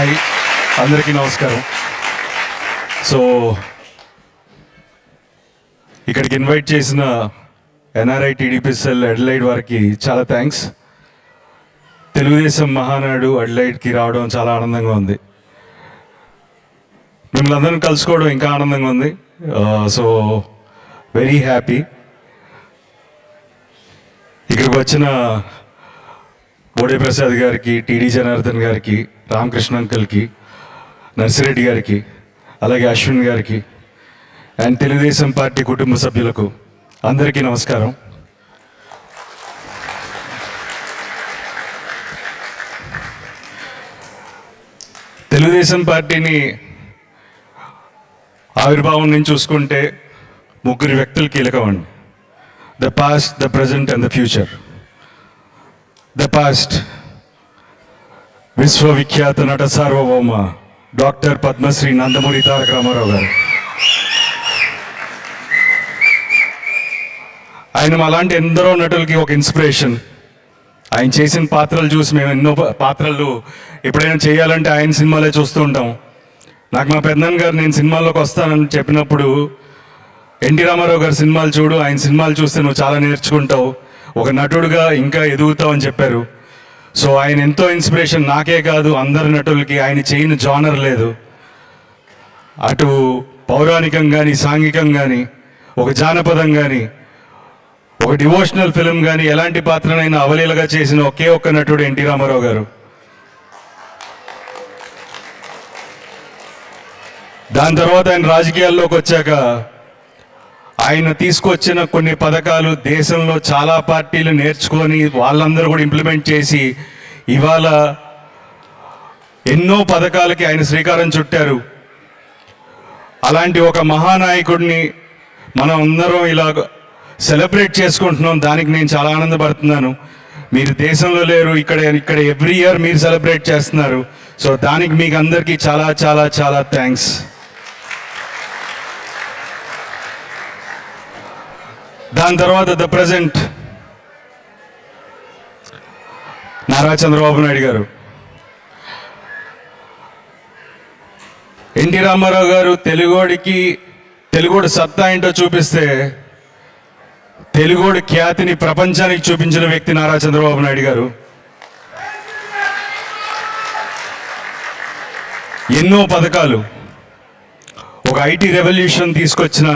Hi. అందరికీ నమస్కారం. So ఇక్కడికి ఇన్వైట్ చేసిన ఎన్ఆర్ఐ టీడీపీఎస్ఎల్ అడ్లైడ్ వారికి చాలా థ్యాంక్స్. తెలుగుదేశం మహానాడు అడ్లైడ్కి రావడం చాలా ఆనందంగా ఉంది. మిమ్మల్ని అందరం కలుసుకోవడం ఇంకా ఆనందంగా ఉంది. So very happy. ఇక్కడికి వచ్చిన బోడే ప్రసాద్ గారికి టీడీ జనార్దన్ గారికి రామకృష్ణ అంకల్కి నర్సిరెడ్డి గారికి అలాగే అశ్విన్ గారికి అండ్ తెలుగుదేశం పార్టీ కుటుంబ సభ్యులకు అందరికీ నమస్కారం. తెలుగుదేశం పార్టీని ఆవిర్భావం నుంచి చూసుకుంటే ముగ్గురు వ్యక్తులు కీలకమండి. The past the present and the future the past విశ్వవిఖ్యాత నట సార్వభౌమ డాక్టర్ పద్మశ్రీ నందమూరి తారక రామారావు గారు. ఆయన అలాంటి ఎందరో నటులకి ఒక ఇన్స్పిరేషన్. ఆయన చేసిన పాత్రలు చూసి మేము ఎన్నో పాత్రలు ఎప్పుడైనా చేయాలంటే ఆయన సినిమాలే చూస్తూ ఉంటాం. నాకు మా పెద్దనాన్న గారు నేను సినిమాల్లోకి వస్తానని చెప్పినప్పుడు ఎన్టీ రామారావు గారి సినిమాలు చూడు ఆయన సినిమాలు చూస్తే నువ్వు చాలా నేర్చుకుంటావు ఒక నటుడుగా ఇంకా ఎదుగుతావు అని చెప్పారు. సో ఆయన ఎంతో ఇన్స్పిరేషన్ నాకే కాదు అందరి నటులకి ఆయన చేయని జానర్ లేదు. అటు పౌరాణికం కానీ సాంఘికం కానీ ఒక జానపదం కానీ ఒక డివోషనల్ ఫిలిం కానీ ఎలాంటి పాత్రనైనా అవలీలగా చేసిన ఒకే ఒక్క నటుడు ఎన్టీ రామారావు గారు. దాని తర్వాత ఆయన రాజకీయాల్లోకి వచ్చాక ఆయన తీసుకొచ్చిన కొన్ని పథకాలు దేశంలో చాలా పార్టీలు నేర్చుకొని వాళ్ళందరూ కూడా ఇంప్లిమెంట్ చేసి ఇవాళ ఎన్నో పథకాలకి ఆయన శ్రీకారం చుట్టారు. అలాంటి ఒక మహానాయకుడిని మనం అందరం ఇలా సెలబ్రేట్ చేసుకుంటున్నాం. దానికి నేను చాలా ఆనందపడుతున్నాను. మీరు దేశంలో లేరు ఇక్కడ ఇక్కడ ఎవ్రీ ఇయర్ మీరు సెలబ్రేట్ చేస్తున్నారు. సో దానికి మీకు అందరికీ చాలా చాలా చాలా థ్యాంక్స్ దాని తర్వాత ద ప్రజెంట్ నారా చంద్రబాబు నాయుడు గారు. ఎన్టీ రామారావు గారు తెలుగోడికి తెలుగోడు సత్తా ఏంటో చూపిస్తే తెలుగోడు ఖ్యాతిని ప్రపంచానికి చూపించిన వ్యక్తి నారా చంద్రబాబు నాయుడు గారు. ఎన్నో పథకాలు. ఒక ఐటీ రెవల్యూషన్ తీసుకొచ్చిన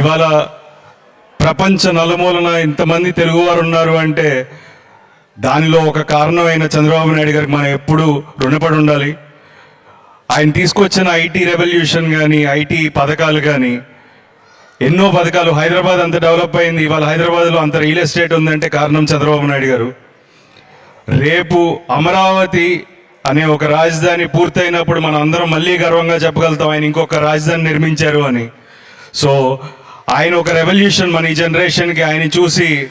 ఇవాళ ప్రపంచ నలుమూలన ఇంతమంది తెలుగువారు ఉన్నారు అంటే దానిలో ఒక కారణమైన చంద్రబాబు నాయుడు గారికి మనం ఎప్పుడూ రుణపడి ఉండాలి ఆయన తీసుకొచ్చిన ఐటీ రెవల్యూషన్ కానీ ఐటీ పథకాలు కానీ ఎన్నో పథకాలు హైదరాబాద్ అంత డెవలప్ అయింది. ఇవాళ హైదరాబాద్లో అంత రియల్ ఎస్టేట్ ఉందంటే కారణం చంద్రబాబు నాయుడు గారు. రేపు అమరావతి అనే ఒక రాజధాని పూర్తయినప్పుడు మనం అందరం మళ్ళీ గర్వంగా చెప్పగలుగుతాం. ఆయన ఇంకొక రాజధాని నిర్మించారు అని. సో ఆయన ఒక రెవల్యూషన్ మన ఈ జనరేషన్కి ఆయన చూసి.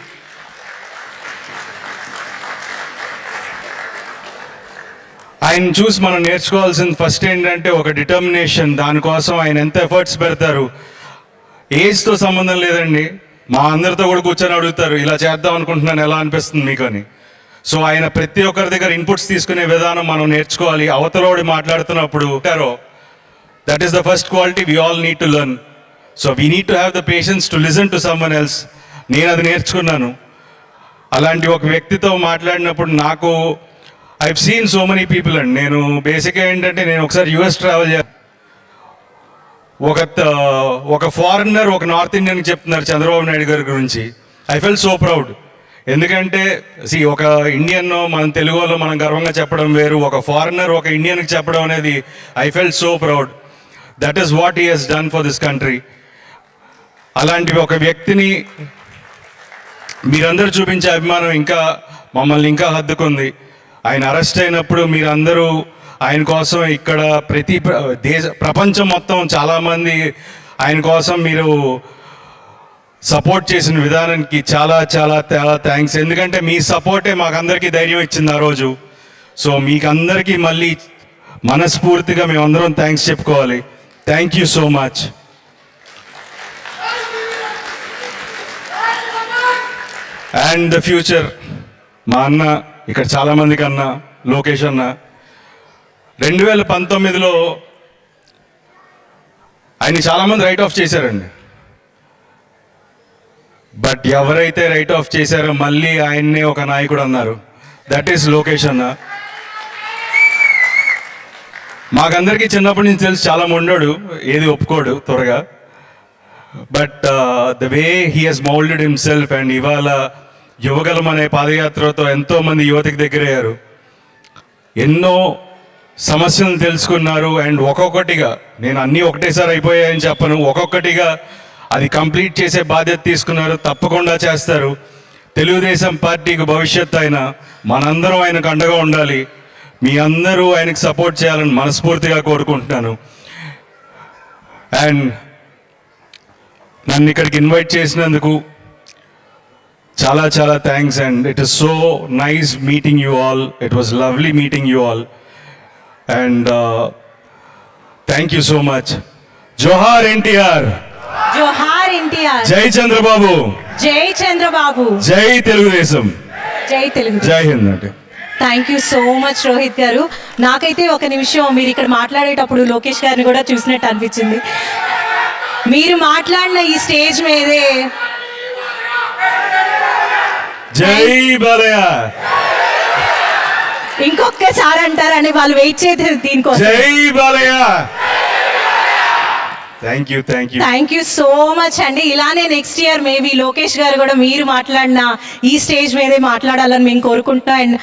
ఆయన చూసి మనం నేర్చుకోవాల్సింది ఫస్ట్ ఏంటంటే ఒక డిటర్మినేషన్ దానికోసం ఆయన ఎంత ఎఫర్ట్స్ పెడతారు. ఏజ్తో సంబంధం లేదండి. మా అందరితో కూడా కూర్చొని అడుగుతారు ఇలా చేద్దాం అనుకుంటున్నాను ఎలా అనిపిస్తుంది మీకు అని సో ఆయన ప్రతి ఒక్కరి దగ్గర ఇన్పుట్స్ తీసుకునే విధానం మనం నేర్చుకోవాలి. అవతలోడి మాట్లాడుతున్నప్పుడు that is the first quality we all need to learn so we need to have the patience to listen to someone else నేను అది నేర్చుకున్నాను. అలాంటి ఒక వ్యక్తితో మాట్లాడినప్పుడు నాకు I seen so many people and. నేను బేసిక్గా ఏంటంటే నేను ఒకసారి యుఎస్ ట్రావెల్ చే ఒక త- ఒక ఫారినర్ ఒక నార్త్ ఇండియన్కి చెప్తున్నారు చంద్రబాబు నాయుడు గారి గురించి. ఐ ఫెల్ సో ప్రౌడ్ ఎందుకంటే సి ఒక ఇండియన్ మన తెలుగులో మనం గర్వంగా చెప్పడం వేరు. ఒక ఫారినర్ ఒక ఇండియన్కి చెప్పడం అనేది I fell so proud that is what he has done for this country అలాంటి ఒక వ్యక్తిని మీరందరూ చూపించే అభిమానం ఇంకా మమ్మల్ని ఇంకా హద్దుకుంది. ఆయన అరెస్ట్ అయినప్పుడు మీరందరూ ఆయన కోసం ఇక్కడ ప్రతి దేశ ప్రపంచం మొత్తం చాలామంది ఆయన కోసం మీరు సపోర్ట్ చేసిన విధానానికి చాలా చాలా చాలా థ్యాంక్స్. ఎందుకంటే మీ సపోర్టే మాకందరికీ ధైర్యం ఇచ్చింది ఆ రోజు. సో మీకందరికీ మళ్ళీ మనస్ఫూర్తిగా మేమందరం థ్యాంక్స్ చెప్పుకోవాలి. Thank you so much. And the future మా అన్న ఇక్కడ చాలామంది అన్న లోకేష్ అన్న. రెండు వేల పంతొమ్మిదిలో ఆయన చాలామంది రైట్ ఆఫ్ చేశారండి. బట్ ఎవరైతే రైట్ ఆఫ్ చేశారో మళ్ళీ ఆయన్నే ఒక నాయకుడు అన్నారు. దట్ ఈస్ లోకేష్ అన్న. మాకందరికీ చిన్నప్పటి నుంచి తెలిసి చాలా మొండోడు ఏది ఒప్పుకోడు త్వరగా. But the way he has moulded himself and ఇవాళ యువగలం అనే పాదయాత్రతో ఎంతో మంది యువతకి దగ్గరయ్యారు. ఎన్నో సమస్యలను తెలుసుకున్నారు అండ్ ఒక్కొక్కటిగా నేను అన్నీ ఒకటేసారి అయిపోయాయని చెప్పను ఒక్కొక్కటిగా అది కంప్లీట్ చేసే బాధ్యత తీసుకున్నారు తప్పకుండా చేస్తారు. తెలుగుదేశం పార్టీకి భవిష్యత్తు ఆయన మనందరం ఆయనకు అండగా ఉండాలి. మీ అందరూ ఆయనకు సపోర్ట్ చేయాలని మనస్ఫూర్తిగా కోరుకుంటున్నాను. అండ్ నన్ను ఇక్కడికి ఇన్వైట్ చేసినందుకు చాలా చాలా thanks and it is so nice meeting you all it was lovely meeting you all and thank you so much జోహార్ ఎన్టీఆర్ జోహార్ ఎన్టీఆర్ జై చంద్రబాబు జై చంద్రబాబు జై తెలుగుదేశం జై తెలుగు జై హింద్ అంటే. Thank you so much Rohit గారు నాకైతే ఒక నిమిషం మీరు ఇక్కడ మాట్లాడేటప్పుడు లోకేష్ గారిని కూడా చూసినట్టు అనిపించింది. మీరు మాట్లాడిన ఈ స్టేజ్ మీదే. జై బాలయ్య ఇంకొకసారి అంటారని వాళ్ళు వెయిట్ చేసేది దీనికోసం. జై Balayya thank you thank you thank you so much అండి. ఇలానే నెక్స్ట్ ఇయర్ మేబీ లోకేష్ గారు కూడా మీరు మాట్లాడిన ఈ స్టేజ్ మీదే మాట్లాడాలని మేము కోరుకుంటున్నాం. అండ్